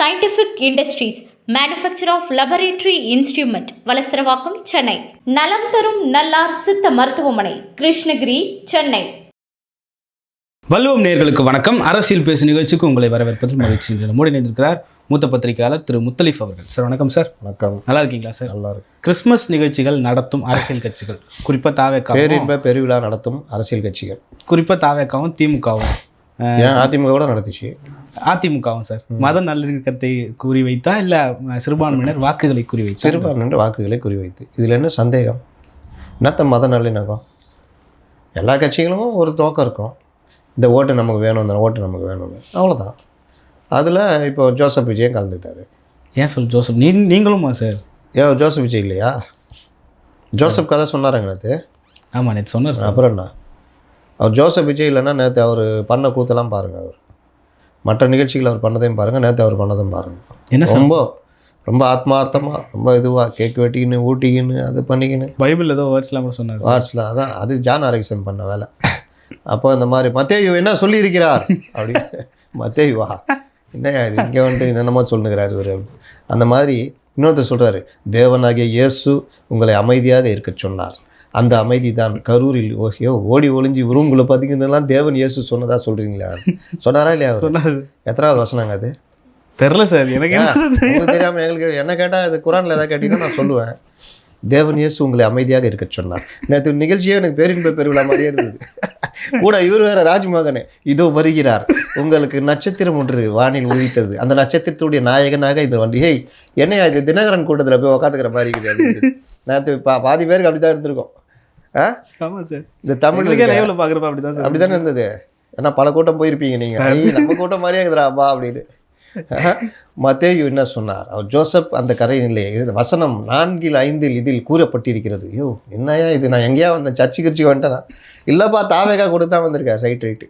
Scientific industries manufacture of laboratory instrument Valasaravakkam Chennai. நலம் தரும் நல்லார் சித்த மருத்துவமனை கிருஷ்ணகிரி சென்னை. வல்லுவம் நேர்களுக்கு வணக்கம். அரசியல் பேசு நிகழ்ச்சிக்கு உங்களை வரவேற்பதில் மகிழ்ச்சி. நம்மோடு இணைந்திருக்கிறார் மூத்த பத்திரிகையாளர் திரு முத்தலீஃப் அவர்கள். சார் வணக்கம் சார். வணக்கம். நல்லா இருக்கீங்களா சார்? நல்லா இருக்கு. கிறிஸ்மஸ் நிகழ்ச்சிகள் நடத்தும் அரசியல் கட்சிகள் குறிப்பாக தாவேக்காவும். பேரின்ப பெருவிழா நடத்தும் அரசியல் கட்சிகள். குறிப்பாக தாவேக்காவும் திமுகவும். ஏன் அதிமுக கூட நடத்துச்சு அதிமுகவும் சார். மத நல்லிணக்கத்தை குறிவைத்தா இல்ல அஹ், சிறுபான்மையினர் வாக்குகளை குறிவைத்தா சிறுபான்மையினர் வாக்குகளை குறிவைத்து இதில் என்ன சந்தேகம்? என்னத்த மத நல்லிணக்கம்? எல்லா கட்சிகளும் ஒரு நோக்கம் இருக்கும். இந்த ஓட்டு நமக்கு வேணும் இந்த ஓட்டு நமக்கு வேணும்னு. அவ்வளோதான் அதில் இப்போ ஜோசப் விஜயம் கலந்துக்கிட்டாரு. ஏன் சொல் ஜோசப்? நீ நீங்களுமா சார்? ஏன் ஜோசப் விஜய் இல்லையா? ஜோசப் கதை சொன்னாருங்க நேற்று ஆமா நேற்று சொன்னார் சார். அப்புறம் என்ன? அவர் ஜோசப் விஜய் இல்லைன்னா நேற்று அவர் பண்ண கூத்தெல்லாம் பாருங்கள் அவர். மற்ற நிகழ்ச்சிகள் அவர் பண்ணதையும் பாருங்கள் நேற்று அவர் பண்ணதையும் பாருங்கள் என்ன ரொம்ப ரொம்ப ஆத்மார்த்தமாக ரொம்ப இதுவாக கேக் வெட்டிக்கின்னு ஊட்டிக்கின்னு அது பண்ணிக்கின்னு. பைபிள் ஏதோ வேர்ட்ஸ்லாம் கூட சொன்னார் சார். வாட்ஸில் அதான் அது ஜான் ஆரோக்கியன் பண்ண வேலை. அப்போ இந்த மாதிரி மத்தேயு என்ன சொல்லியிருக்கிறார்? அப்படி. மத்தேயுவா என்னையா இது? இங்கே வந்துட்டு என்னென்னமோ சொல்லுகிறார் இவர். அந்த மாதிரி இன்னொருத்தர் சொல்கிறாரு தேவனாகிய இயேசு உங்களை அமைதியாக இருக்க சொன்னார். அந்த அமைதி தான் கரூரில் ஓசியோ ஓடி ஒளிஞ்சு உங்களை பார்த்தீங்கன்னா தேவன் இயேசு சொன்னதா சொல்கிறீங்களா சொன்னாரா இல்லையா? சொன்னார். எத்தனாவது வசனங்க அது? தெரில சார் எனக்கு என்ன சார் தெரியும்? உங்களுக்கு தெரியாம எங்களுக்கு என்ன கேட்டால் இது குரானில் ஏதாவது கேட்டீங்கன்னா நான் சொல்லுவேன். தேவன் இயேசு உங்களை அமைதியாக இருக்க சொன்னார். நேற்று நிகழ்ச்சியே எனக்கு பேரின்ப பெருவிழா மாதிரியே இருந்தது. கூட இவர் வேற ராஜ்மகனே இதோ வருகிறார். உங்களுக்கு நட்சத்திரம் ஒன்று வானில் உதித்தது. அந்த நட்சத்திரத்துடைய நாயகனாக இந்த வண்டி. ஹேய் என்னையா இது தினகரன் கூட்டத்தில் போய் உக்காந்துக்கிற மாதிரி இருக்குது. நேற்று பா பாதி பேருக்கு அப்படி தான் இருந்திருக்கும். ஆ? ஆமா சார். இந்த தமிழ் லைவ்ல சார் அப்படிதானே இருந்தது? ஏன்னா பல கூட்டம் போயிருப்பீங்க நீங்க. நம்ம கூட்டம் மாதிரியே இருக்குதுடாப்பா அப்படின்னு. மத்தேயு என்ன சொன்னார்? அவர் ஜோசப் அந்த கரையிலே இது வசனம் நான்கில் ஐந்தில் இதில் கூறப்பட்டிருக்கிறது. ஐயோ என்னையா இது? நான் எங்கேயா வந்தேன்? சர்ச்சு கிர்ச்சி வந்துட்டேனா? இல்லைப்பா தாவேக்கா கொடுத்தா வந்திருக்கார் சைட் ரைட்டு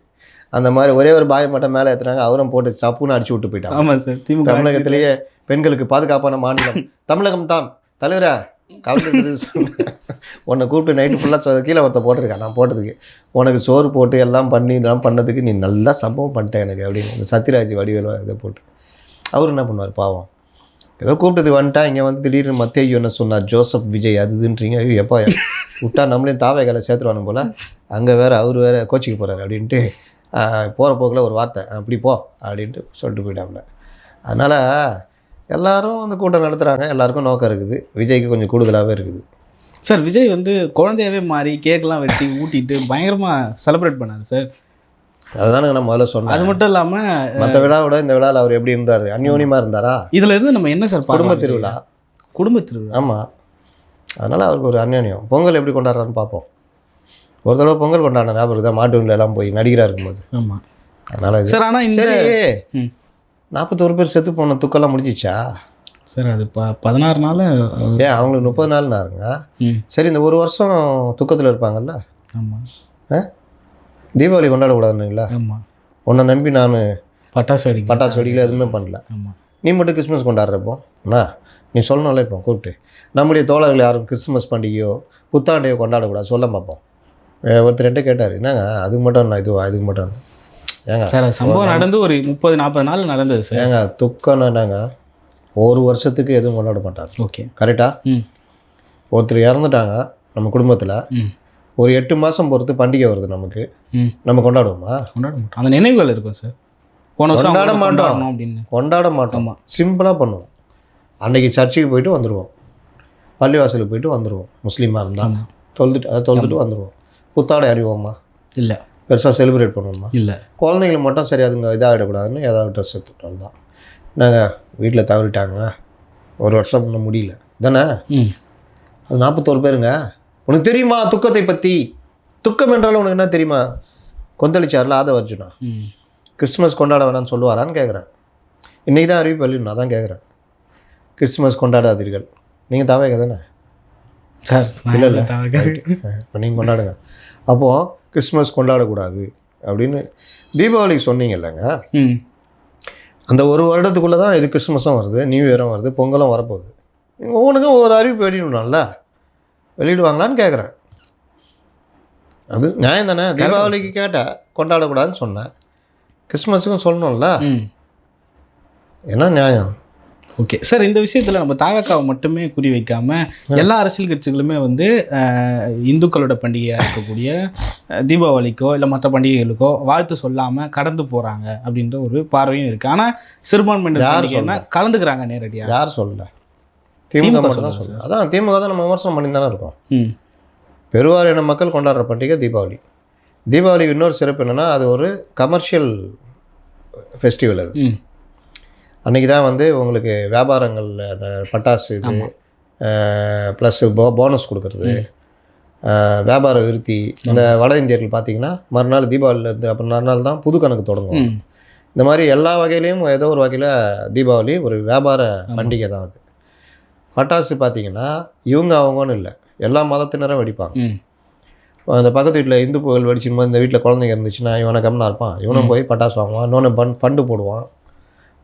அந்த மாதிரி ஒரே ஒரு பாய் மட்டும் மேலே ஏற்றுனாங்க அவரும் போட்டு சப்புன்னு அடிச்சு விட்டு போயிட்டாங்க ஆமா சார். தமிழகத்திலேயே பெண்களுக்கு பாதுகாப்பான மாநிலம். தமிழகம் தான் தலைவரா கலந்துக்கிறது சொன்னேன் உன்னை கூப்பிட்டு நைட்டு ஃபுல்லாக சொ கீழே ஒருத்த போட்டிருக்கேன் நான் போட்டதுக்கு. உனக்கு சோறு போட்டு எல்லாம் பண்ணி இதெல்லாம் பண்ணதுக்கு நீ நல்லா சம்பவம் பண்ணிட்டேன் எனக்கு அப்படின்னு. இந்த சத்யராஜ் வடிவேலோ இதை போட்டு. அவர் என்ன பண்ணுவார் பாவம். ஏதோ கூப்பிட்டது வந்துட்டா இங்கே வந்து திடீர்னு மத்தேயு என்ன சொன்னார்? ஜோசப் விஜய் அது இதுன்றீங்க. ஐயோ எப்பா விட்டா நம்மளையும் தாவைகளை சேர்த்துருவானு போல். அங்கே வேறு அவர் வேறு கோச்சிக்கு போகிறாரு அப்படின்ட்டு போகிற போக்கில் ஒரு வார்த்தை அப்படி போ அப்படின்ட்டு சொல்லிட்டு போயிட்டாப்புல. அதனால் எல்லாரும் அந்த கூட்டம் நடத்துகிறாங்க எல்லாருக்கும் நோக்கம் இருக்குது. விஜய்க்கு கொஞ்சம் கூடுதலாகவே இருக்குது. சார் விஜய் வந்து குழந்தையாவே மாறி கேக்லாம் வெட்டி ஊட்டிட்டு பயங்கரமா செலிப்ரேட் பண்ணாரு சார். அதுதானே நான் முதல்ல அது சொன்னேன் மட்டும் இல்லாம மற்ற விழாவோட இந்த விழாவில் அவர் எப்படி இருந்தார்? அந்யோன்யமாக இருந்தாரா? இதுல இருந்து நம்ம என்ன சார் குடும்ப திருவிழா. குடும்ப திருவிழா. ஆமாம் அதனால் அவருக்கு ஒரு அந்யோன்யம். பொங்கல் எப்படி கொண்டாடுறான்னு பார்ப்போம். ஒரு தடவை பொங்கல் கொண்டாடின ஞாபகம் தான் மாட்டு எல்லாம் போய் நடிகராக இருக்கும்போது. ஆமா. அதனால் சார் ஆனா இந்த. நாற்பத்தோரு பேர் செத்து போன துக்கெல்லாம் முடிஞ்சிச்சா? சார் அது ப பதினாறு நாள் ஏன் அவங்களுக்கு முப்பது நாள்னாருங்க? ம். சரி இந்த ஒரு வருஷம் துக்கத்தில் இருப்பாங்கல்ல? ஆமா. தீபாவளி கொண்டாடக்கூடாதுங்களா ஆமா. உன்னை நம்பி நான் பட்டாசு வெடிக்க பட்டாசு வெடிக்கல எதுவுமே பண்ணல. ஆமா. நீ மட்டும் கிறிஸ்மஸ் கொண்டாடுறப்போ அண்ணா நீ சொல்லணும்ல இப்போ கூப்பிட்டு. நம்முடைய தோழர்கள் யாரும் கிறிஸ்மஸ் பண்டிகையோ புத்தாண்டையோ கொண்டாடக்கூடாது சொல்ல பார்ப்போம் ஒருத்தர் கேட்டார் என்னங்க அதுக்கு மட்டும் நான் இதுவா இதுக்கு மட்டும் ஏங்க சார் சம்பவம் நடந்து ஒரு முப்பது நாற்பது நாள் நடந்தது சார். ஏங்க துக்கம்னா என்னங்க ஒரு வருஷத்துக்கு எதுவும் கொண்டாட மாட்டாங்க ஓகே. கரெக்டா? ம். ஒருத்தர் இறந்துட்டாங்க நம்ம குடும்பத்தில். ஒரு எட்டு மாதம் பொறுத்து பண்டிகை வருது நமக்கு. நம்ம கொண்டாடுவோமா? கொண்டாட மாட்டோம். அந்த நினைவுகள் இருக்கும் சார். போன வருஷம் கொண்டாட மாட்டோம். அப்படின்னு. கொண்டாட மாட்டோம். சிம்பிளாக பண்ணுவோம். அன்னைக்கு சர்ச்சுக்கு போயிட்டு வந்துடுவோம் பள்ளிவாசலுக்கு போயிட்டு வந்துடுவோம் முஸ்லீமாக இருந்தால் தொழுதுட்டு அதை தொழுதுட்டு வந்துடுவோம் புத்தாடை அறிவோமா? இல்ல. பெருசாக செலிப்ரேட் பண்ணுவோமா இல்ல. குழந்தைங்களுக்கு மட்டும் சரி அதுங்க இதாகிடக்கூடாதுன்னு ஏதாவது ட்ரெஸ் எடுத்துட்டோம் தான் நாங்கள் வீட்டில் தவறிட்டாங்க ஒரு வருஷம் பண்ண முடியல. தானே அது நாற்பத்தோரு பேருங்க. உனக்கு தெரியுமா துக்கத்தை பற்றி துக்கம் என்றாலும் உனக்கு என்ன தெரியுமா? கொந்தளிச்சார்ல ஆத அர்ஜுனா. கிறிஸ்மஸ் கொண்டாட வேணாம்னு சொல்லுவாரான்னு கேட்குறேன் இன்றைக்கி தான் அறிவிப்பு வெளியிடணும் அதான் கேட்குறேன் கிறிஸ்மஸ் கொண்டாடாதீர்கள். நீங்கள் தாவே தானே? சார் நான் இல்ல, இல்ல. இப்போ நீங்கள் கொண்டாடுங்க. அப்போது கிறிஸ்மஸ் கொண்டாடக்கூடாது அப்படின்னு தீபாவளிக்கு சொன்னீங்க இல்லைங்க அந்த ஒரு வருடத்துக்குள்ளே தான் இது கிறிஸ்மஸும் வருது நியூ இயரும் வருது பொங்கலும் வரப்போகுது. ஒவ்வொன்றுக்கும் ஒவ்வொரு அறிவிப்பு வெளியிடணும்ல. வெளியிடுவாங்களான்னு கேட்குறேன் அது நியாயம் தானே? தீபாவளிக்கு கேட்டேன் கொண்டாடக்கூடாதுன்னு சொன்னேன். கிறிஸ்மஸுக்கும் சொல்லணும்ல. என்ன நியாயம்? ஓகே சார் இந்த விஷயத்தில் நம்ம தாவக்காவை மட்டுமே குறி வைக்காம எல்லா அரசியல் கட்சிகளுமே வந்து இந்துக்களோட பண்டிகையாக இருக்கக்கூடிய தீபாவளிக்கோ இல்லை மற்ற பண்டிகைகளுக்கோ வாழ்த்து சொல்லாமல் கடந்து போகிறாங்க அப்படின்ற ஒரு பார்வையும் இருக்குது ஆனால் சிறுபான்மையினர் கலந்துக்கிறாங்க நேரடியாக யார் சொல்லல திமுக மட்டும் தான் சொல்லல அதான் திமுக தான் நம்ம விமர்சனம் பண்ணி தானே இருக்கோம். ம். பெருவாரியான மக்கள் கொண்டாடுற பண்டிகை தீபாவளி. தீபாவளி இன்னொரு சிறப்பு என்னென்னா அது ஒரு கமர்ஷியல் ஃபெஸ்டிவல் அது. ம். அன்றைக்கி தான் வந்து உங்களுக்கு வியாபாரங்கள் அந்த பட்டாசு இது ப்ளஸ் போ போனஸ் கொடுக்கறது வியாபார விருத்தி. இந்த வட இந்தியர்கள் பார்த்தீங்கன்னா மறுநாள் தீபாவளிலேருந்து அப்புறம் மறுநாள் தான் புது கணக்கு தொடங்கும் இந்த மாதிரி எல்லா வகையிலையும் ஏதோ ஒரு வகையில் தீபாவளி ஒரு வியாபார பண்டிகை தான் அது. பட்டாசு பார்த்தீங்கன்னா இவங்க அவங்கன்னு இல்லை. எல்லா மதத்தினரும் வெடிப்பாங்க. அந்த பக்கத்து வீட்டில் இந்து புகழ் வெடிச்சும் போது இந்த வீட்டில் குழந்தைங்க இருந்துச்சுன்னா இவனை கம்னா இருப்பான். இவனும் போய் பட்டாசு வாங்குவான். இன்னொன்று பண் ஃபண்டு போடுவான்.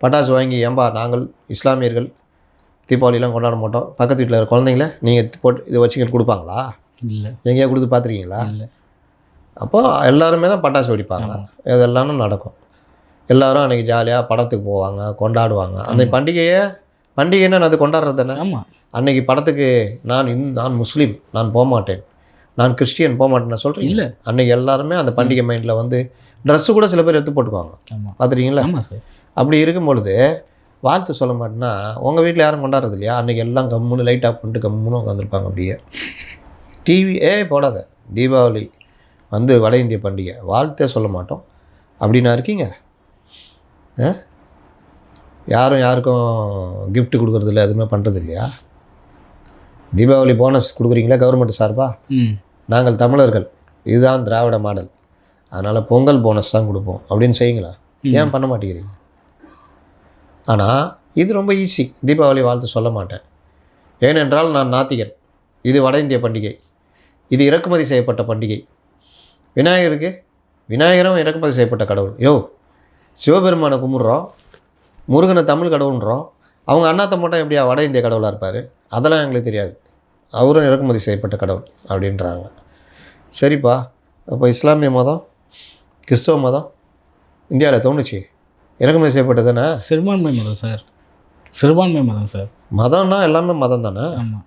பட்டாசு வாங்கி ஏன்பா நாங்கள் இஸ்லாமியர்கள் தீபாவளிலாம் கொண்டாட மாட்டோம். பக்கத்து வீட்டில் இருக்கிற குழந்தைங்கள நீங்கள் போட்டு இதை வச்சுக்கிட்டு கொடுப்பாங்களா? இல்லை. எங்கேயா கொடுத்து பார்த்துருக்கீங்களா? இல்லை. அப்போ எல்லாருமே தான் பட்டாசு வெடிப்பாங்க. இதெல்லாம் நடக்கும். எல்லாரும் அன்றைக்கி ஜாலியாக படத்துக்கு போவாங்க கொண்டாடுவாங்க. அந்த பண்டிகையை பண்டிகைன்னா அது கொண்டாடுறது தானே ஆமாம் அன்னைக்கு படத்துக்கு நான் இந் நான் முஸ்லீம் நான் போக மாட்டேன் நான் கிறிஸ்டியன் போக மாட்டேன்னு சொல்கிறேன் இல்லை. அன்னைக்கு எல்லாருமே அந்த பண்டிகை மைண்டில் வந்து ட்ரெஸ்ஸு கூட சில பேர் எடுத்து போட்டுக்குவாங்க. பார்த்துருக்கீங்களா? ஆமாம் சார். அப்படி இருக்கும் பொழுது வாழ்த்து சொல்ல மாட்டேன்னா உங்கள் வீட்டில் யாரும் கொண்டாடுறது இல்லையா? அன்றைக்கி எல்லாம் கம்முன்னு லைட் ஆஃப் பண்ணிட்டு கம்முன்னு உட்காந்துருப்பாங்க அப்படியே. டிவி ஏ போடாத. தீபாவளி வந்து வட இந்திய பண்டிகை. வாழ்த்தே சொல்ல மாட்டோம். அப்படின்னா இருக்கீங்க? யாரும் யாருக்கும் gift கொடுக்கறது இல்லை எதுவுமே பண்ணுறது இல்லையா? தீபாவளி போனஸ் கொடுக்குறீங்களா கவர்மெண்ட் சார்பா? நாங்கள் தமிழர்கள். இதுதான் திராவிட மாடல். அதனால் பொங்கல் போனஸ் தான் கொடுப்போம். அப்படின்னு செய்யுங்களா? ஏன் பண்ண மாட்டேங்கிறீங்க? ஆனால் இது ரொம்ப ஈஸி தீபாவளி வாழ்த்து சொல்ல மாட்டேன். ஏனென்றால் நான் நாத்திகன். இது வட இந்திய பண்டிகை. இது இறக்குமதி செய்யப்பட்ட பண்டிகை. விநாயகருக்கு? விநாயகரும் இறக்குமதி செய்யப்பட்ட கடவுள். யோ சிவபெருமானை கும்பிட்றோம். முருகனை தமிழ் கடவுள்ன்றோம். அவங்க அண்ணாத்த மட்டும் எப்படியா வட இந்திய கடவுளாக இருப்பார்? அதெல்லாம் எங்களுக்கு தெரியாது. அவரும் இறக்குமதி செய்யப்பட்ட கடவுள் அப்படின்றாங்க. சரிப்பா. அப்போ இஸ்லாமிய மதம் கிறிஸ்தவ மதம் இந்தியாவில் தோணுச்சு? இறக்குமதி செய்யப்பட்டது தானே சிறுபான்மை மதம் சார். சிறுபான்மை மதம் சார். மதம்னா எல்லாமே மதம் தானே? ஆமாம்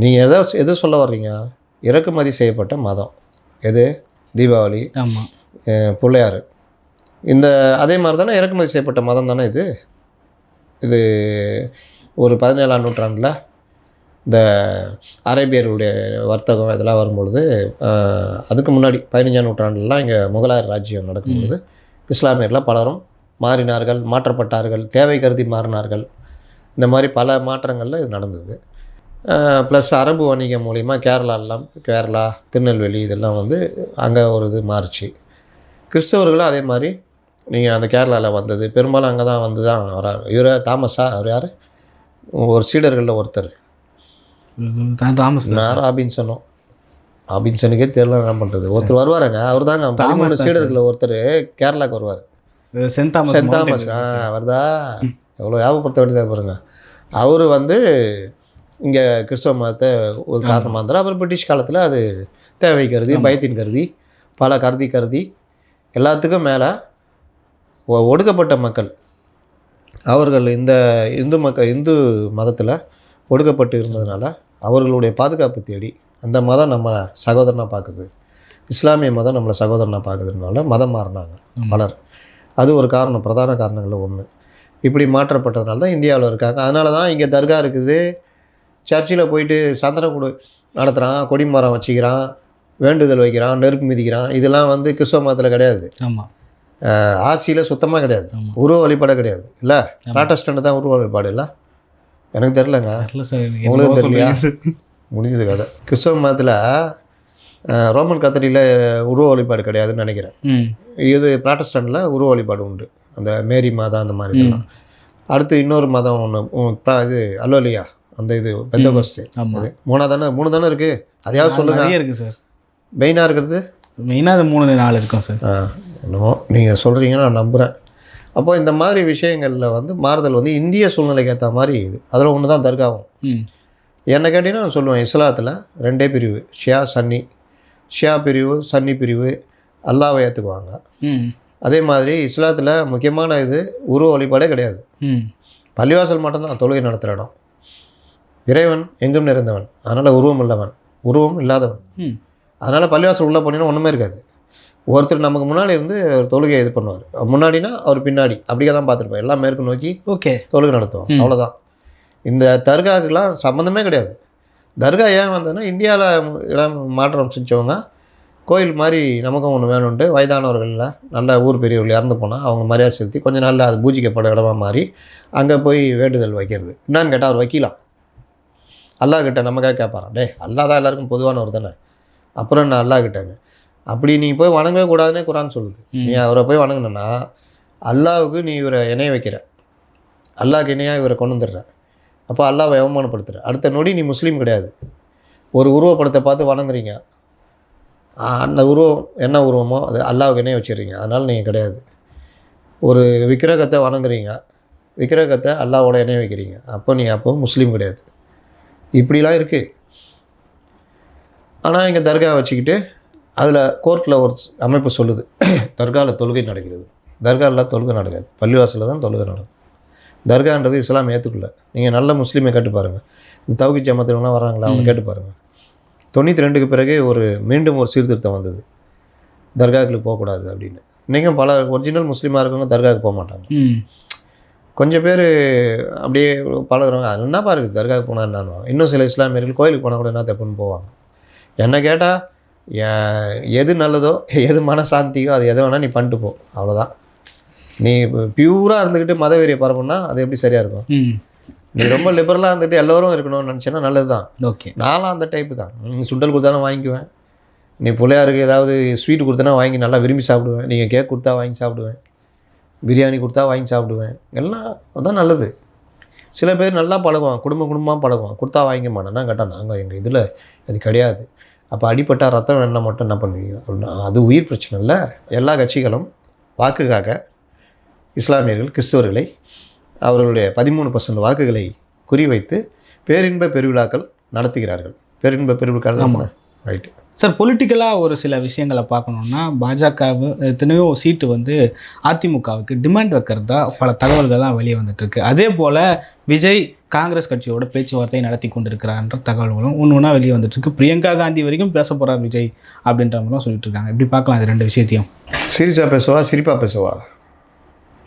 நீங்கள் எதை எது சொல்ல வர்றீங்க? இறக்குமதி செய்யப்பட்ட மதம். எது? தீபாவளி. ஆமாம் பிள்ளையார் இந்த அதே மாதிரி தானே இறக்குமதி செய்யப்பட்ட மதம் தானே இது? இது ஒரு பதினேழாம் நூற்றாண்டில் இந்த அரேபியர்களுடைய வர்த்தகம் இதெல்லாம் வரும்பொழுது அதுக்கு முன்னாடி பதினஞ்சாம் நூற்றாண்டுலாம் இங்கே முகலாயர் ராஜ்யம் நடக்கும்பொழுது இஸ்லாமியர்லாம் பலரும் மாறினார்கள் மாற்றப்பட்டார்கள் தேவை கருதி மாறினார்கள். இந்த மாதிரி பல மாற்றங்களில் இது நடந்தது. ப்ளஸ் அரபு வணிகம் மூலிமா கேரளாலாம் கேரளா திருநெல்வேலி இதெல்லாம் வந்து அங்கே ஒரு இது மாறுச்சு. கிறிஸ்தவர்களும் அதே மாதிரி நீங்கள் அந்த கேரளாவில் வந்தது பெரும்பாலும் அங்கே தான் வந்து தான் வராரு. இவர் தாமஸா அவர் யார்? ஒரு சீடர்களில் ஒருத்தர். தாமஸ் தான்? ராபின்சனோ ராபின்சனுக்கே தெரியல என்ன பண்ணுறது ஒருத்தர் வருவாருங்க. அவர் தாங்க பதிமூணு சீடர்களில் ஒருத்தர் கேரளாக்கு வருவார். சென்ட் தாமஸ் சென்ட் தாமஸ் வருதா எவ்வளோ ஞாபகப்படுத்த வேண்டியதாக பாருங்க. அவர் வந்து இங்கே கிறிஸ்தவ மதத்தை ஒரு காரணமாக இருந்தார். அப்புறம் பிரிட்டிஷ் காலத்தில் அது தேவை கருதி பயத்தின் கருதி பல கருதி கருதி எல்லாத்துக்கும் மேலே ஒடுக்கப்பட்ட மக்கள். அவர்கள் இந்த இந்து மக்கள் இந்து மதத்தில் ஒடுக்கப்பட்டு இருந்ததுனால அவர்களுடைய பாதுகாப்பு தேடி அந்த மதம் நம்ம சகோதரனாக பார்க்குது. இஸ்லாமிய மதம் நம்மளை சகோதரனாக பார்க்குறதுனால மதம் மாறினாங்க பலர் அது ஒரு காரணம் பிரதான காரணங்களில் ஒன்று இப்படி மாற்றப்பட்டதுனால தான் இந்தியாவில் இருக்காங்க. அதனால தான் இங்கே தர்கா இருக்குது. சர்ச்சில் போயிட்டு சந்தனக்கூடு நடத்துகிறான் கொடிமரம் வச்சுக்கிறான் வேண்டுதல் வைக்கிறான் நெருப்பு மிதிக்கிறான். இதெல்லாம் வந்து கிறிஸ்தவ மதத்தில் கிடையாது. ஆமாம் ஆசியில் சுத்தமாக கிடையாது. உருவ வழிபாடு கிடையாது. இல்லை? ப்ராட்டஸ்டன்ட் தான் உருவ வழிபாடு இல்லை? எனக்கு தெரிலங்க தெரியல உங்களுக்கு சார். முடிஞ்சது கதை. கிறிஸ்தவ மதத்தில் ரோமன் கத்தரியில் உருவ வழிபாடு கிடையாதுன்னு நினைக்கிறேன். இது ப்ராட்டஸ்டன்டில் உருவ வழிபாடு உண்டு. அந்த மேரி மாதா அந்த மாதிரி இதெல்லாம். அடுத்து இன்னொரு மதம் ஒன்று இது அல்லோலியா அந்த இது பெந்தகோஸ்து. அது மூணா தானே மூணு தானே இருக்குது அதையாவது சொல்லுங்கள் இருக்குது சார். மெயினாக இருக்கிறது? மெயினாக அது மூணு நாலு இருக்கும் சார். ஆ, என்னமோ நீங்கள் சொல்கிறீங்க நான் நம்புகிறேன் அப்போ இந்த மாதிரி விஷயங்களில் வந்து மாறுதல் வந்து இந்திய சூழ்நிலைக்கு ஏற்ற மாதிரி இது. அதில் ஒன்று தான் தர்காவும். ம். என்ன கேட்டிங்கன்னா நான் சொல்லுவேன் இஸ்லாத்தில் ரெண்டே பிரிவு ஷியா சன்னி. ஷியா பிரிவு சன்னி பிரிவு அல்லாவை ஏற்றுக்குவாங்க அதே மாதிரி இஸ்லாத்தில் முக்கியமான இது உருவ வழிபாடே கிடையாது. பள்ளிவாசல் மட்டும்தான் தொழுகை நடத்துகிற இடம். இறைவன் எங்கும் நிறைந்தவன். அதனால் உருவம் இல்லவன் உருவம் இல்லாதவன். அதனால் பள்ளிவாசல் உள்ளே போனீங்கன்னா ஒன்றுமே இருக்காது. ஒருத்தர் நமக்கு முன்னாடி இருந்து ஒரு தொழுகையை இது பண்ணுவார். முன்னாடினா அவர் பின்னாடி. அப்படியே தான் பார்த்துருப்போம். எல்லாம் மேற்கு நோக்கி ஓகே. தொழுகை நடத்துவோம். அவ்வளோதான் இந்த தர்காவுக்கெல்லாம் சம்மந்தமே கிடையாது. தர்கா ஏன் வந்ததுன்னா இந்தியாவில் எல்லாம் மாற்றம் செஞ்சவங்க கோயில் மாதிரி நமக்கும் ஒன்று வேணும்ட்டு வயதானவர்களில் நல்ல ஊர் பெரியவர்கள் இறந்து போனால் அவங்க மரியாதை செலுத்தி கொஞ்ச நாளில் அது பூஜிக்கப்பட இடமா மாறி அங்கே போய் வேண்டுதல் வைக்கிறது. என்னன்னு கேட்டால் அவர் வைக்கலாம். அல்லாஹ் கிட்ட நமக்காக கேட்பாராம் டேய் அல்லாஹ் தான் எல்லாருக்கும் பொதுவானவர் தானே? அப்புறம் நான் அல்லாஹ் கிட்டேன்னு அப்படி நீ போய் வணங்கவே கூடாதுன்னே குரான் சொல்லுது. நீ அவரை போய் வணங்கினா அல்லாவுக்கு நீ இவரை இணைய வைக்கிற. அல்லாஹ்க்கு இணையாக இவரை கொண்டு வந்துடுற. அப்போ அல்லாவை அவமானப்படுத்துகிற அடுத்த நொடி நீ முஸ்லீம் கிடையாது. ஒரு உருவப்படத்தை பார்த்து வணங்குறீங்க. அந்த உருவம் என்ன உருவமோ அது அல்லாவுக்கு இணைய வச்சிடுறீங்க. அதனால் நீங்கள் கிடையாது. ஒரு விக்கிரகத்தை வணங்குறீங்க. விக்கிரகத்தை அல்லாவோட இணைய வைக்கிறீங்க. அப்போ நீ அப்போ முஸ்லீம் கிடையாது. இப்படிலாம் இருக்குது ஆனால் இங்கே தர்கா வச்சுக்கிட்டு அதில் கோர்ட்டில் ஒரு அமைப்பு சொல்லுது. தர்காவில் தொழுகை நடக்கிறது. தர்காவில் தொழுகை நடக்காது. பள்ளிவாசலில் தான் தொழுகை நடக்கும். தர்கான்றது இஸ்லாம் ஏற்றுக்கல நீங்கள் நல்ல முஸ்லீமை கேட்டு பாருங்கள் இந்த தௌகி ஜமாத்திரங்களாம் வராங்களா? அவங்க. கேட்டு பாருங்கள் தொண்ணூற்றி ரெண்டுக்கு பிறகு ஒரு மீண்டும் ஒரு சீர்திருத்தம் வந்தது. தர்காவுக்கு போகக்கூடாது அப்படின்னு. இன்றைக்கும் பல ஒரிஜினல் முஸ்லீமாக இருக்கவங்க தர்காவுக்கு போக மாட்டாங்க. கொஞ்சம் பேர் அப்படியே பழகுறவங்க அது என்னப்பா இருக்குது தர்காவுக்கு போனால் என்னன்னு. இன்னும் சில இஸ்லாமியர்கள் கோயிலுக்கு போனால் கூட என்ன தப்புன்னு போவாங்க. என்ன கேட்டால் எது நல்லதோ எது மனசாந்தியோ அது எதை வேணால் நீ பண்ணிட்டு போ. அவ்வளோதான் நீ பியூராக இருந்துக்கிட்டு மதவெறியை பரப்புனா அது எப்படி சரியாக இருக்கும்? நீ ரொம்ப லிபரலாக இருந்துட்டு எல்லோரும் இருக்கணும்னு நினச்சேன்னா நல்லது தான் ஓகே. நானும் அந்த டைப்பு தான். நீ சுண்டல் கொடுத்தாலும் வாங்கிக்குவேன். நீ பிள்ளையாருக்கு ஏதாவது ஸ்வீட் கொடுத்தனா வாங்கி நல்லா விரும்பி சாப்பிடுவேன். நீங்கள் கேக் கொடுத்தா வாங்கி சாப்பிடுவேன். பிரியாணி கொடுத்தா வாங்கி சாப்பிடுவேன். எல்லாம் அதான் நல்லது. சில பேர் நல்லா பழகுவான் குடும்ப குடும்பமாக பழகுவான் கொடுத்தா வாங்கிக்க மாட்டேன்னா கேட்டால் நாங்கள் எங்கள் இதில் அது கிடையாது. அப்போ அடிப்பட்டா ரத்தம் வேணா மட்டும் என்ன பண்ணுவீங்க? அப்படின்னா அது உயிர் பிரச்சனை இல்லை. எல்லா கட்சிகளும் வாக்குக்காக இஸ்லாமியர்கள் கிறிஸ்தவர்களை அவர்களுடைய பதிமூணு பர்சன்ட் வாக்குகளை குறிவைத்து பேரின்ப பெருவிழாக்கள் நடத்துகிறார்கள். பேரின்ப பெருவிழாக்கள் ஆமா. ரைட்டு சார் பொலிட்டிக்கலாக ஒரு சில விஷயங்களை பார்க்கணுன்னா பாஜக எத்தனையோ சீட்டு வந்து அதிமுகவுக்கு டிமாண்ட் வைக்கிறதா பல தகவல்கள்லாம் வெளியே வந்துட்டு இருக்கு அதே போல் விஜய் காங்கிரஸ் கட்சியோட பேச்சுவார்த்தை நடத்தி கொண்டிருக்கிறான்ற தகவல்களும் ஒன்று ஒன்றா வெளியே வந்துட்டு இருக்கு பிரியங்கா காந்தி வரைக்கும் பேச போகிறார் விஜய் அப்படின்ற மாதிரிலாம் சொல்லிட்டு இருக்காங்க எப்படி பார்க்கலாம் அது ரெண்டு விஷயத்தையும்? சீரியஸாக பேசுவா சிரிப்பாக பேசுவா?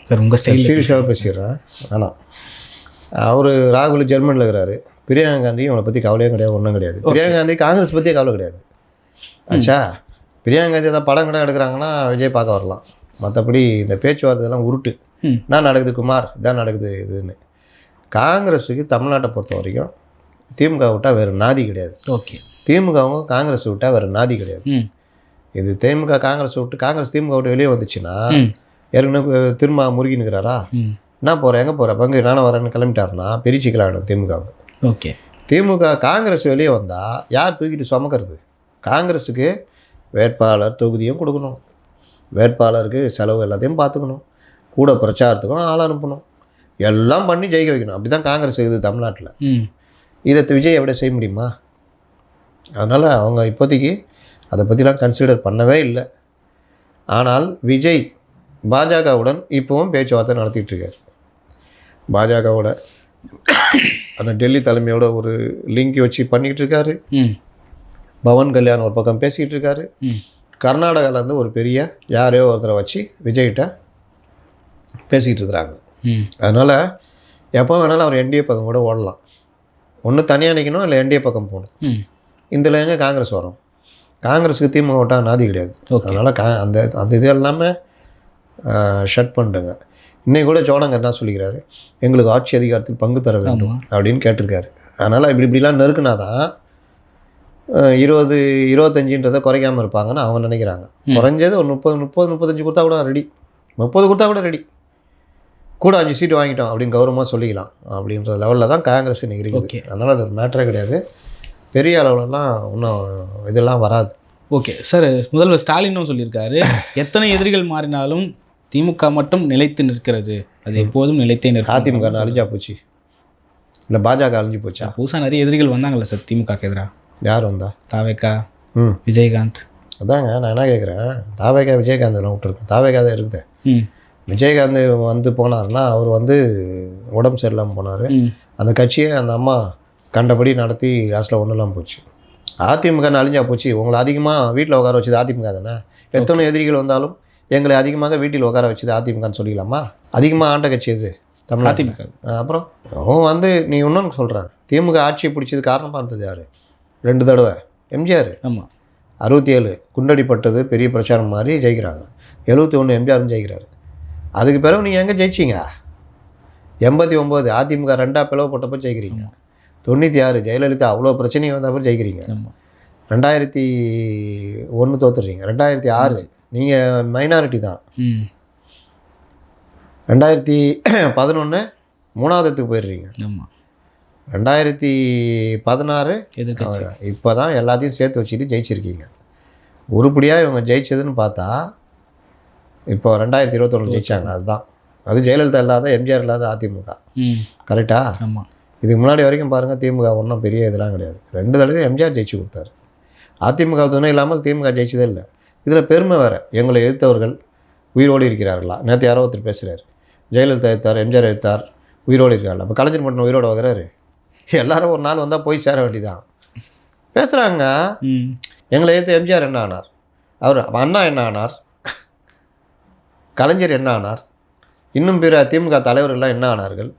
சார் உங்கள் ஸ்டைல் சீரியஸாக பேசிடுறேன். ஆனால் அவர் ராகுல் ஜெர்மனியில் இருக்கிறாரு. பிரியங்கா காந்தி இவனை பற்றி கவலையே கிடையாது ஒன்றும் கிடையாது. பிரியங்கா காந்தி காங்கிரஸ் பற்றியே கவலை கிடையாது. ஆச்சா பிரியங்கா காந்தி ஏதாவது படம் கடை எடுக்கிறாங்கன்னா விஜய் பார்க்க வரலாம். மற்றபடி இந்த பேச்சுவார்த்தைலாம் உருட்டு. என்ன நடக்குது குமார் இதான் நடக்குது இதுன்னு. காங்கிரஸுக்கு தமிழ்நாட்டை பொறுத்த வரைக்கும் திமுக விட்டால் வேறு நாதி கிடையாது. ஓகே திமுகவும் காங்கிரஸ் விட்டால் வேறு நாதி கிடையாது. இது திமுக காங்கிரஸ் விட்டு காங்கிரஸ் திமுக விட்டு வெளியே வந்துச்சுன்னா ஏற்கனவே திரும்ப முருகினுக்கிறாரா ம். என்ன போகிறேன் எங்கே போகிற பங்கு நானும் வரேன்னு கிளம்பிட்டாருன்னா பெரிய சிக்கலாகிடும் திமுக ஓகே. திமுக காங்கிரஸ் வெளியே வந்தால் யார் தூக்கிட்டு சுமக்கிறது? காங்கிரஸுக்கு வேட்பாளர் தொகுதியும் கொடுக்கணும். வேட்பாளருக்கு செலவு எல்லாத்தையும் பார்த்துக்கணும். கூட பிரச்சாரத்துக்கும் ஆள் அனுப்பணும். எல்லாம் பண்ணி ஜெயிக்க வைக்கணும். அப்படி தான் காங்கிரஸ் இருக்குது தமிழ்நாட்டில். இதை விஜய் எப்படி செய்ய முடியுமா? அதனால் அவங்க இப்போதைக்கு அதை பற்றிலாம் கன்சிடர் பண்ணவே இல்லை. ஆனால் விஜய் பாஜகவுடன் இப்போவும் பேச்சுவார்த்தை நடத்திட்டு இருக்காரு பாஜகவோட அந்த டெல்லி தலைமையோட ஒரு லிங்க் வச்சு பண்ணிக்கிட்டு இருக்காரு பவன் கல்யாண் ஒரு பக்கம் பேசிக்கிட்டு இருக்காரு கர்நாடகாவிலேருந்து ஒரு பெரிய யாரையோ ஒருத்தரை வச்சு விஜய்கிட்ட பேசிக்கிட்டு இருக்கிறாங்க. அதனால் எப்போ வேணாலும் அவர் என்டிஏ பக்கம் கூட ஓடலாம். ஒன்று தனியாக நிற்கணும் இல்லை என்டிஏ பக்கம் போகணும். இதில் எங்கே காங்கிரஸ் வரும்? காங்கிரஸுக்கு திமுக ஓட்டா நாதி கிடையாது. அதனால் கா அந்த அந்த இது எல்லாமே ஷட் பண்ணிட்டுங்க இன்னைக்கு கூட சோழங்க என்ன சொல்லிக்கிறாரு? எங்களுக்கு ஆட்சி அதிகாரத்தில் பங்கு தர வேண்டும் அப்படின்னு கேட்டிருக்காரு. அதனால் இப்படி இப்படிலாம் நெருக்குனா தான் இருபது இருபத்தஞ்சின்றதை குறைக்காமல் இருப்பாங்கன்னு அவங்க நினைக்கிறாங்க. குறைஞ்சது ஒரு முப்பது முப்பது முப்பத்தஞ்சு கொடுத்தா கூட ரெடி முப்பது கொடுத்தா கூட ரெடி கூட அஞ்சு சீட்டு வாங்கிட்டோம் அப்படின்னு கௌரவமாக சொல்லிக்கலாம் அப்படின்ற லெவலில் தான் காங்கிரஸ் Okay. இருக்குது. அதனால் அது மேட்டரே கிடையாது. பெரிய அளவுலலாம் இன்னும் இதெல்லாம் வராது. ஓகே. சார் முதல்வர் ஸ்டாலினும் சொல்லியிருக்காரு எத்தனை எதிரிகள் மாறினாலும் திமுக மட்டும் நிலைத்து நிற்கிறது. அது எப்போதும் நிலைத்தே நிற்கும். அதிமுக அழிஞ்சா போச்சு. இல்லை பாஜக அழிஞ்சு போச்சா? புதுசாக நிறைய எதிரிகள் வந்தாங்கல்ல சார் திமுக எதிராக. யார் வந்தா? தாவேக்கா ம். விஜயகாந்த். அதாங்க நான் என்ன கேட்குறேன் தாவேகா விஜயகாந்த் நான் விட்டுருக்கேன். தாவேகா தான் இருக்குது. விஜயகாந்த் வந்து போனார்னா அவர் வந்து உடம்பு சரியில்லாமல் போனார். அந்த கட்சியை அந்த அம்மா கண்டபடி நடத்தி லாஸ்ட்டில் ஒன்றும் இல்லாமல் போச்சு. அதிமுக அழிஞ்சா போச்சு. உங்களை அதிகமாக வீட்டில் உட்கார வச்சது அதிமுக தானே? எத்தனை எதிரிகள் வந்தாலும் எங்களை அதிகமாக வீட்டில் உட்கார வச்சது அதிமுகன்னு சொல்லிக்கலாமா அதிகமாக ஆண்ட கட்சி எது? தமிழ் அதிமுக. அப்புறம்? அவன் வந்து நீ இன்னொன்று சொல்கிறேன் திமுக ஆட்சியை பிடிச்சது காரணமாக இருந்தது யார்? ரெண்டு தடவை. எம்ஜிஆர். ஆமாம் அறுபத்தி ஏழு குண்டடிப்பட்டது பெரிய பிரச்சாரம் மாதிரி ஜெயிக்கிறாங்க. எழுபத்தி ஒன்று எம்ஜிஆரும் ஜெயிக்கிறாரு. அதுக்கு பிறகு நீங்கள் எங்கே ஜெயிச்சிங்க? எண்பத்தி ஒம்பது அதிமுக ரெண்டாக பிளவுப்பட்டப்போ ஜெயிக்கிறீங்க. தொண்ணூற்றி ஆறு ஜெயலலிதா அவ்வளோ பிரச்சனையும் வந்தப்போ ஜெயிக்கிறீங்க. ரெண்டாயிரத்தி ஒன்று தோத்துறீங்க. ரெண்டாயிரத்தி ஆறு. நீங்கள் மைனாரிட்டி தான். ரெண்டாயிரத்தி பதினொன்று மூணாவதுக்கு போயிடுறீங்க. ஆமாம் ரெண்டாயிரத்தி பதினாறு இப்போ தான் எல்லாத்தையும் சேர்த்து வச்சுட்டு ஜெயிச்சிருக்கீங்க. உருப்படியாக இவங்க ஜெயிச்சதுன்னு பார்த்தா இப்போ ரெண்டாயிரத்தி இருபத்தொன்று ஜெயிச்சாங்க. அதுதான். அது ஜெயலலிதா இல்லாத எம்ஜிஆர் இல்லாத அதிமுக. கரெக்டா? ஆமாம் இதுக்கு முன்னாடி வரைக்கும் பாருங்கள் திமுக ஒன்றும் பெரிய இதெல்லாம் கிடையாது. ரெண்டு தடவையும் எம்ஜிஆர் ஜெயிச்சு கொடுத்தாரு. அதிமுக துணை இல்லாமல் திமுக ஜெயிச்சதே இல்லை. இதில் பெருமை வேறு. எங்களை எதிர்த்தவர்கள் உயிரோடு இருக்கிறார்களா? நேற்று யாரோ ஒருத்தர் பேசுகிறார் ஜெயலலிதா எடுத்தார் எம்ஜிஆர் எடுத்தார் உயிரோடு இருக்கார்கள் அப்போ கலைஞர் மட்டும் உயிரோடு வகிறாரு எல்லாரும் ஒரு நாள் வந்தால் போய் சேர வேண்டியதான் பேசுகிறாங்க எங்களை எதிர்த்து எம்ஜிஆர் என்ன ஆனார்? அவர் அண்ணா என்ன ஆனார்? கலைஞர் என்ன ஆனார்? இன்னும் பிற திமுக தலைவர்கள்லாம் என்ன ஆனார்கள்?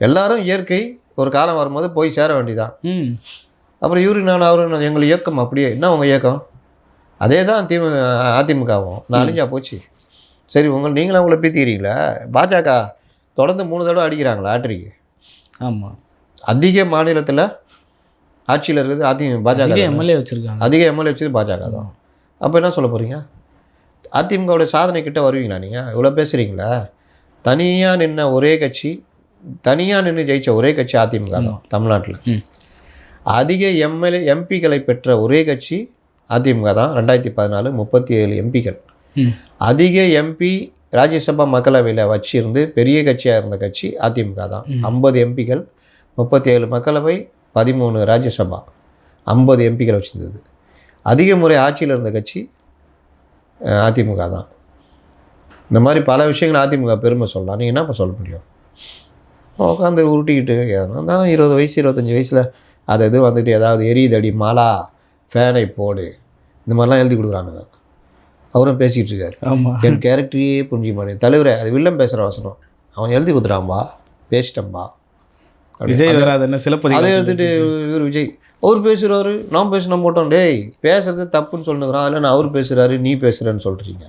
எல்லாரும் இயற்கை ஒரு காலம் வரும்போது போய் சேர வேண்டியதான் ம். அப்புறம் இவரு நான் அவரு எங்கள் இயக்கம் அப்படியே. என்ன உங்கள் இயக்கம்? அதே தான் திமு அதிமுகவும். நான் அழிஞ்சா போச்சு. சரி உங்கள் நீங்களும் உங்களை பீத்திக்கிறீங்களா? பாஜக தொடர்ந்து மூணு தடவை அடிக்கிறாங்களா ஆட்ரிக்கு ஆமாம் அதிக மாநிலத்தில் ஆட்சியில் இருக்குது அதிமுக பாஜக. எம்எல்ஏ வச்சுருக்காங்க. அதிக எம்எல்ஏ வச்சது பாஜக தான். அப்போ என்ன சொல்ல போகிறீங்க அதிமுகவுடைய சாதனை கிட்ட வருவீங்களா நீங்கள் இவ்வளோ பேசுகிறீங்களா தனியாக நின்ன ஒரே கட்சி தனியாக நின்று ஜெயிச்ச ஒரே கட்சி அதிமுக தான் தமிழ்நாட்டில். அதிக எம்எல்ஏ எம்பிக்களை பெற்ற ஒரே கட்சி அதிமுக தான் ரெண்டாயிரத்தி பதினாலு முப்பத்தி ஏழு எம்பிக்கள் ம். அதிக எம்பி ராஜ்யசபா மக்களவையில் வச்சிருந்து பெரிய கட்சியாக இருந்த கட்சி அதிமுக தான். ஐம்பது எம்பிக்கள் முப்பத்தி ஏழு மக்களவை பதிமூணு ராஜ்யசபா. ஐம்பது எம்பிக்கள் வச்சிருந்தது. அதிக முறை ஆட்சியில் இருந்த கட்சி அதிமுக தான். இந்த மாதிரி பல விஷயங்கள் அதிமுக பெருமை சொல்லலாம் நீங்கள் என்னப்பா சொல்ல முடியும்? உட்காந்து உருட்டிக்கிட்டு இருந்தாலும் இருபது வயசு இருபத்தஞ்சி வயசில் அது இது வந்துட்டு ஏதாவது எரியுதடி மாலா. ஃபேனை போடு. இந்த மாதிரிலாம் எழுதி கொடுக்குறானுங்க அவரும் பேசிக்கிட்டு இருக்காரு. என் கேரக்டரையே புரிஞ்சிக்க மாட்டேன் தலைவரே அது வில்லம் பேசுகிற வசனம். அவன் எழுதி கொடுத்துறான்பா பேசிட்டம்பா. விஜய் அது- வராது என்ன சிலப்பதி அதை எடுத்துட்டு இவர் விஜய். அவர் பேசுகிறாரு நான் பேசின போட்டோம். டேய் பேசுறது தப்புன்னு சொல்லுங்கிறான் இல்லை நான் அவர் பேசுகிறாரு நீ பேசுகிறேன்னு சொல்கிறீங்க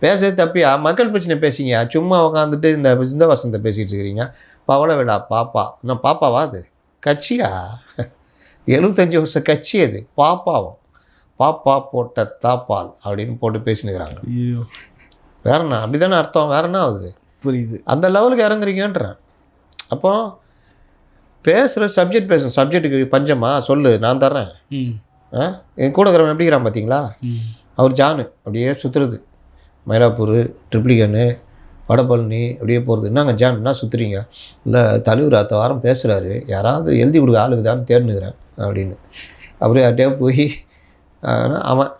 பேசுறது தப்பியா மக்கள் பிரச்சனை பேசிங்க. சும்மா உட்காந்துட்டு இந்த இந்த வசனத்தை பேசிகிட்டு இருக்கிறீங்க. பவள விடா பாப்பா. என்ன பாப்பாவா அது? கட்சியா? எழுபத்தஞ்சு வருஷம் கட்சி அது. பாப்பாவும். பாப்பா போட்ட தாப்பால் அப்படின்னு போட்டு பேசினுக்கிறாங்க. ஐயோ. வேற என்ன அப்படி தானே அர்த்தம்? வேற என்ன ஆகுது? புரியுது. அந்த லெவலுக்கு இறங்குறீங்கன்றேன். அப்போ பேசுகிற சப்ஜெக்ட் பேசுங்க சப்ஜெக்ட்டுக்கு பஞ்சமா? சொல்லு நான் தர்றேன். ஆ? என் கூட இருக்கிறவன் எப்படிங்கிறான் பார்த்தீங்களா அவர் ஜானு அப்படியே சுற்றுறது மயிலாப்பூர் ட்ரிப்ளிகனு வடபழனி அப்படியே போகிறது என்னங்க ஜான் என்ன சுற்றுறீங்க இல்லை தலைவர் அடுத்த வாரம் பேசுகிறாரு யாராவது எழுதி கொடுக்க ஆளுக்குதான்னு தேர்னுக்கிறேன் அப்படின்னு. அப்படியே அப்படியே போய் ஆனா, அவன்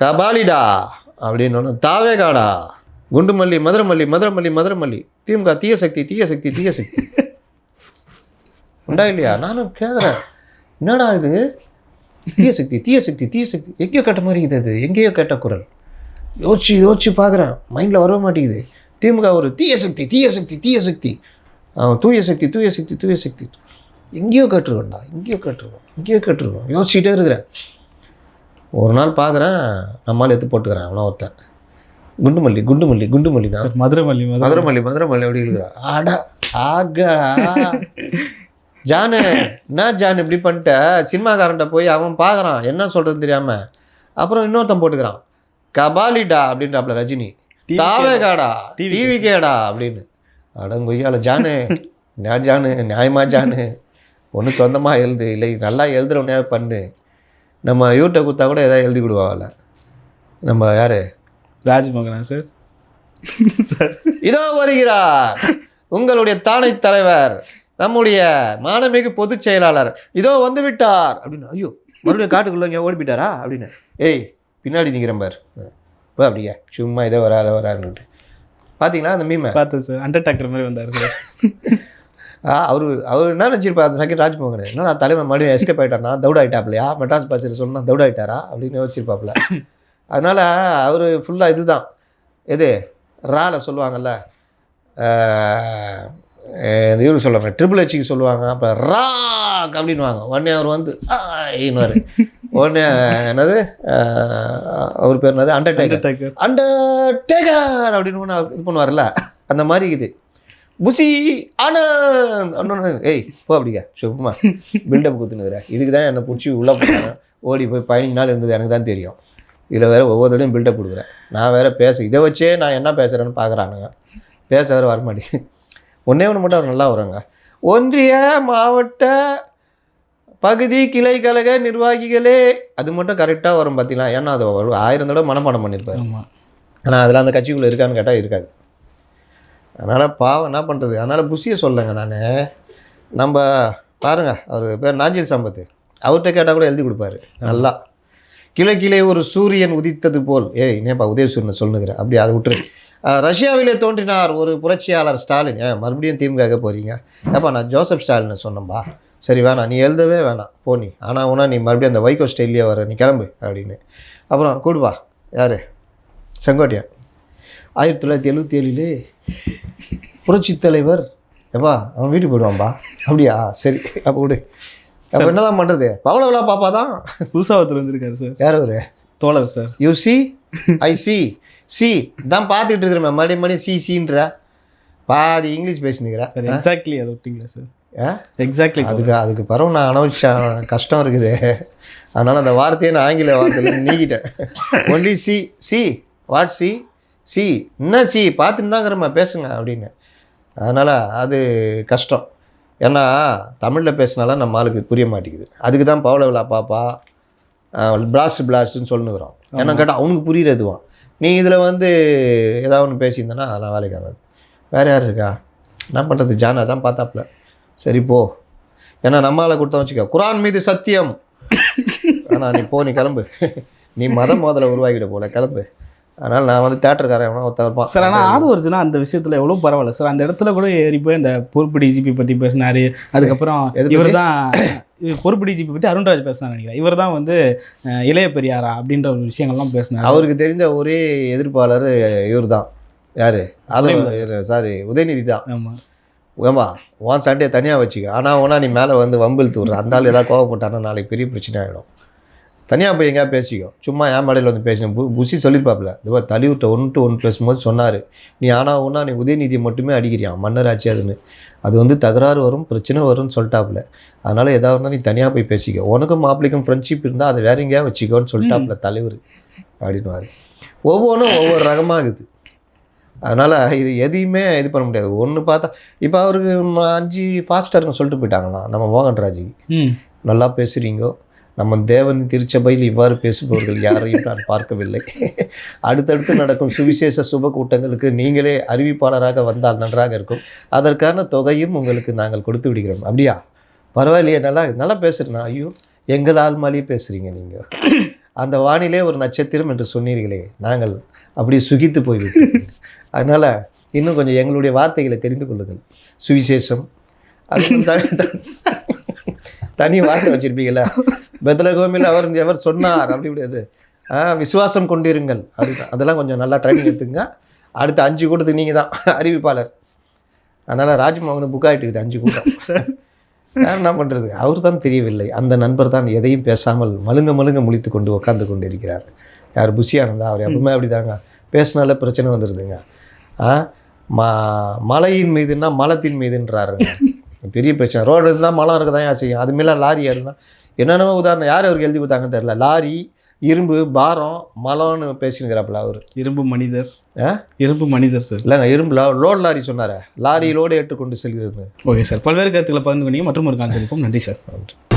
கபாலிடா அப்படின்னு தாவேகாடா குண்டுமல்லி மதுரமல்லி மதுரமல்லி மதுரமல்லி திமுக தீய சக்தி தீய சக்தி தீய சக்தி. உண்டா இல்லையா? நானும் கேட்குறேன் என்னடா இது? தீய சக்தி தீய சக்தி தீய சக்தி. எங்கேயோ கேட்ட மாதிரி இது அது. எங்கேயோ கேட்ட குரல். யோசிச்சு யோசிச்சு பார்க்குறேன் மைண்டில் வர மாட்டேங்குது. திமுக ஒரு தீய சக்தி தீய சக்தி தீய சக்தி. அவன் தூய சக்தி தூய சக்தி தூய சக்தி. எங்கேயோ கேட்டிருக்கோம்டா எங்கேயோ கேட்டிருக்கோம் எங்கேயோ கேட்டிருக்கோம். யோசிச்சுட்டே இருக்கிறேன். ஒரு நாள் பார்க்குறேன் நம்மளால் எடுத்து போட்டுக்கிறேன் அவனை ஒருத்தன். குண்டுமல்லி குண்டுமல்லி குண்டுமல்லினா சரி, மதுரமல்லி மதுரை மதுரமல்லி மதுரமல்லி அப்படி இருக்கிறான் அடா ஆகா. ஜானு என்ன ஜான் இப்படி பண்ணிட்ட? சினிமாக்காரன்ட்ட போய் அவன் பார்க்குறான் என்ன சொல்கிறதுன்னு தெரியாமல் அப்புறம் இன்னொருத்தன் போட்டுக்கிறான். கபாலிடா அப்படின்றாப்புல ரஜினி. தாவேகாடா. டிவி கேடா அப்படின்னு. அடங்கொய்யால ஜானு. நான் ஜானு? நியாயமா ஜானு? ஒன்று சொந்தமாக எழுது இல்லை நல்லா எழுதுறவனே பண்ணு. நம்ம யூட்டை கொடுத்தா கூட எதாவது எழுதி கொடுவாங்கல்ல. நம்ம யார்? ராஜ்மோகனா சார்? சார். இதோ வருகிறார். உங்களுடைய தானை தலைவர் நம்முடைய மானமிகு பொதுச் செயலாளர். இதோ வந்து விட்டார். அப்படின்னு ஐயோ மறுபடியும் காட்டுக்குள்ளே ஓடி போயிட்டாரா? அப்படின்னு. ஏய் பின்னாடி நிற்கிறேன் பார். இப்போ அப்படியா சும்மா இதை வரா அதை வராருன்னுட்டு பார்த்தீங்களா அந்த மீமை பார்த்தேன் சார். அண்டர்டேக்கர் மாதிரி வந்தார் சார். அவர் அவர் என்ன நினச்சிருப்பா அந்த செகண்ட் ராஜ்மோகன் என்ன நான் தலைவன் மறுபடியும் எஸ்கேப் ஆகிட்டானா தௌட் ஆகிட்டாப்லையா மெட்ராஸ் பாசில் சொன்னா தௌட் ஆகிட்டாரா அப்படின்னு யோசிச்சிருப்பாப்புல அதனால் அவர் ஃபுல்லாக இதுதான். எது? ரால சொல்லுவாங்கல்ல. இந்த இவரு சொல்லுவாங்க ட்ரிபிள் ஹெச்சுக்கு சொல்லுவாங்க. அப்போ ராக் அப்படின்னுவாங்க. உடனே அவர் வந்து இன்னொரு உடனே என்னது? அவர் பேர் என்னது? அண்டர்டேக்கர் அண்டர்டேக்கர் அண்டர்டேக்கர் அப்படின்னு ஒன்று அவர் இது பண்ணுவார்ல அந்த மாதிரி இது. புசி ஆனந்த். ஏய் போ அப்படிங்க சும்மா பில்டப் குத்துனுக்குற இதுக்கு தான் என்னை பிடிச்சி உள்ளே போனாங்க ஓடி போய் பதினஞ்சு நாள் இருந்தது எனக்கு தான் தெரியும். இதில் வேறு ஒவ்வொருத்தரையும் பில்டப் கொடுக்குறேன். நான் வேறு பேச இதை வச்சே நான் என்ன பேசுகிறேன்னு பார்க்குறானுங்க. பேச வேறு வரமாட்டேங்குது ஒன்றே ஒன்று மட்டும் அவர் நல்லா வருங்க. ஒன்றிய மாவட்ட பகுதி கிளை கழக நிர்வாகிகளே அது மட்டும் கரெக்டாக வரும் பார்த்தீங்களா? ஏன்னா அது ஆயிரம் தடவை மனப்பாடம் பண்ணியிருப்பாரு. ஆனால் அதில் அந்த கட்சிக்குள்ளே இருக்கான்னு கேட்டால் இருக்காது. அதனால் பாவம் என்ன பண்ணுறது அதனால் புஷியை சொல்லுங்க நான். நம்ம பாருங்கள் அவர் பேர் நாஜில் சம்பத்து அவர்கிட்ட கேட்டால் கூட எழுதி கொடுப்பாரு. நல்லா. கிளை கிளை ஒரு சூரியன் உதித்தது போல். ஏய் என்னப்பா உதயசூரியன் சொல்லுங்கிற? அப்படி அதை விட்டுரு. ரஷ்யாவிலே தோன்றினார் ஒரு புரட்சியாளர் ஸ்டாலின். ஏன் மறுபடியும் திமுக போகிறீங்க ஏப்பா நான் ஜோசப் ஸ்டாலினை சொன்னேன்பா. சரி வேணாம் நீ எழுதவே வேணாம். போ நீ. ஆனால் உனா நீ மறுபடியும் அந்த வைகோ ஸ்டைல்லே வர நீ கிளம்பு அப்படின்னு. அப்புறம் கூடுவா யார்? செங்கோட்டையன். ஆயிரத்தி தொள்ளாயிரத்தி எழுபத்தி ஏழுலே புரட்சித் தலைவர். எப்பா அவன் வீட்டுக்கு போயிடுவான்பா. அப்படியா? சரி அப்போ விடு. அப்போ என்னதான் பண்ணுறது பவள விழா பாப்பா தான். புதுசாக ஒருத்தர் வந்திருக்காரு சார். யார் அவரு? தோழர் sir. U C I C C தான் பார்த்துட்டு இருக்கிறேன். மறுபடியும் மறுபடியும் சி சின்ற பாதி இங்கிலீஷ் பேசினுக்கிறேன் சார் எக்ஸாக்ட்லி அதை விட்டீங்களா சார்? எக்ஸாக்ட்லி அதுக்கு அதுக்கு பரவ நான் அனௌச்ச கஷ்டம் இருக்குது. அதனால் அந்த வார்த்தையை நான் ஆங்கில வார்த்தையில நீக்கிட்டேன். Only C C what C C என்ன சி பார்த்துட்டு தாங்கிறம்மா பேசுங்க அப்படின்னு. அதனால் அது கஷ்டம். ஏன்னா தமிழில் பேசினால நம்ம ஆளுக்கு புரிய மாட்டேங்குது. அதுக்கு தான் பவள விழா பாப்பா. பிளாஸ்ட் பிளாஸ்ட்னு சொல்லுங்கிறோம். ஏன்னா கேட்டால் அவனுக்கு புரியுறதுவான் நீ இதில் வந்து ஏதாவது ஒன்று பேசியிருந்தேன்னா அதெல்லாம் வேலைக்கு ஆகாது. வேறு யார் இருக்கா? என்ன பண்ணுறது ஜானா தான் பார்த்தாப்புல. சரி போ. ஏன்னா நம்மளால் கொடுத்தா வச்சுக்க. குரான் மீது சத்தியம். ஆனால் நீ போ நீ கிளம்பு. நீ மதம் முதல்ல உருவாக்கிட போல. கிளம்பு. அதனால் நான் வந்து தேட்டருக்காரன் ஒருத்தன் இருப்பான். சார் ஆனால் ஆது வருதுன்னா அந்த விஷயத்தில் எவ்வளோ பரவாயில்ல. சார் அந்த இடத்துல கூட ஏறி போய் அந்த பொறுப்பு டிஜிபி பற்றி பேசினாரு. அதுக்கப்புறம்? இவர் தான் பொறுப்பு டிஜிபி பற்றி அருண்ராஜ் பேசினார் நினைக்கிறேன். இவர் தான் வந்து இளைய பெரியாரா அப்படின்ற ஒரு விஷயங்கள்லாம் பேசினார். அவருக்கு தெரிந்த ஒரே எதிர்ப்பாளர் இவர் தான் யார்? அது சாரி உதயநிதி தான் ஆமாம் ஏமா உன் சண்டையை தனியாக வச்சுக்க. ஆனால் ஒன்றா நீ மேலே வந்து வம்பில் தூர் அந்த ஆள் ஏதாவது கோவப்பட்டானா நாளைக்கு பெரிய பிரச்சனை ஆகிடும் தனியாக போய் எங்கேயா பேசிக்கோ. சும்மா என் மேடையில் வந்து பேசினேன் பு புசி சொல்லியிருப்பாப்புல இதுவா தலைவர்கிட்ட ஒன்று டு ஒன்று பேசும்போது சொன்னார். நீ ஆனால் ஒன்றா நீ உதயநிதியை மட்டுமே அடிக்கிறியான் மன்னர் ஆட்சி அதுன்னு. அது வந்து தகராறு வரும் பிரச்சனை வரும்னு சொல்லிட்டாப்புல அதனால் ஏதாவது இருந்தால் நீ தனியாக போய் பேசிக்கோ. உனக்கும் மாப்பிள்ளைக்கும் ஃப்ரெண்ட்ஷிப் இருந்தால் அதை வேற எங்கேயா வச்சுக்கோன்னு சொல்லிட்டாப்புல தலைவர். அப்படின்னுவார். ஒவ்வொன்றும் ஒவ்வொரு ரகமாகுது. அதனால் இது எதையுமே இது பண்ண முடியாது. ஒன்று பார்த்தா இப்போ அவருக்கு அஞ்சு ஃபாஸ்டர்னு சொல்லிட்டு போயிட்டாங்களாம். நம்ம மோகன்ராஜுக்கு. நல்லா பேசுகிறீங்கோ நம்ம தேவன் திருச்சபையில் இவ்வாறு பேசுபவர்கள் யாரையும் நான் பார்க்கவில்லை. அடுத்தடுத்து நடக்கும் சுவிசேஷ சுப கூட்டங்களுக்கு நீங்களே அறிவிப்பாளராக வந்தால் நன்றாக இருக்கும். அதற்கான தொகையும் உங்களுக்கு நாங்கள் கொடுத்து விடுகிறோம். அப்படியா? பரவாயில்லையே நல்லா நல்லா பேசுகிறேண்ணா ஐயோ எங்கள் ஆள்மாலேயே பேசுகிறீங்க நீங்கள் அந்த வானிலே ஒரு நட்சத்திரம் என்று சொன்னீர்களே நாங்கள் அப்படியே சுகித்து போய்விட்டோம். அதனால் இன்னும் கொஞ்சம் எங்களுடைய வார்த்தைகளை தெரிந்து கொள்ளுங்கள். சுவிசேஷம். அது தான். தனி- வார்த்தை வச்சிருப்பீங்களா பெத்தலகோமில் அவர் எவர் சொன்னார்? அப்படி இப்படியாது. ஆ விசுவாசம் கொண்டிருங்கள். அப்படி அதெல்லாம் கொஞ்சம் நல்லா ட்ரைனிங் எடுத்துங்க. அடுத்த அஞ்சு கூட்டத்துக்கு நீங்கள் தான். அறிவிப்பாளர். அதனால் ராஜ்மோகன் புக் ஆகிட்டுக்குது அஞ்சு கூட்டம். வேறு என்ன பண்ணுறது அவர் தான் தெரியவில்லை. அந்த நண்பர் தான் எதையும் பேசாமல் மழுங்க மழுங்க முழித்து கொண்டு உட்கார்ந்து கொண்டு இருக்கிறார் யார்? புஷி ஆனந்தா அவர் எப்பவுமே அப்படிதாங்க. பேசினாலே பிரச்சனை வந்துடுதுங்க ஆ மா மலையின் மீதுன்னா மலத்தின் மீதுன்றாருங்க. பெரிய பிரச்சனை. ரோடு இருந்தால் மலம் இருக்க தான் செய்யும். அது மேலே லாரி இருந்தால் என்னென்னமோ உதாரணம் யார் அவருக்கு எழுதி கொடுத்தாங்கன்னு தெரியல. லாரி இரும்பு பாரம் மலம்னு பேசினுக்கிறாப்புல அவர். இரும்பு மனிதர். ஆ? இரும்பு மனிதர் சார் இல்லைங்க இரும்பு லோட் லாரி சொன்னாரே. லாரி லோடு ஏற்றுக்கொண்டு செல்கிறது. ஓகே சார் பல்வேறு கருத்துக்களை பகிர்ந்து கொண்டீங்க. மற்றும் ஒரு கான்செப்ட் நன்றி சார் நன்றி.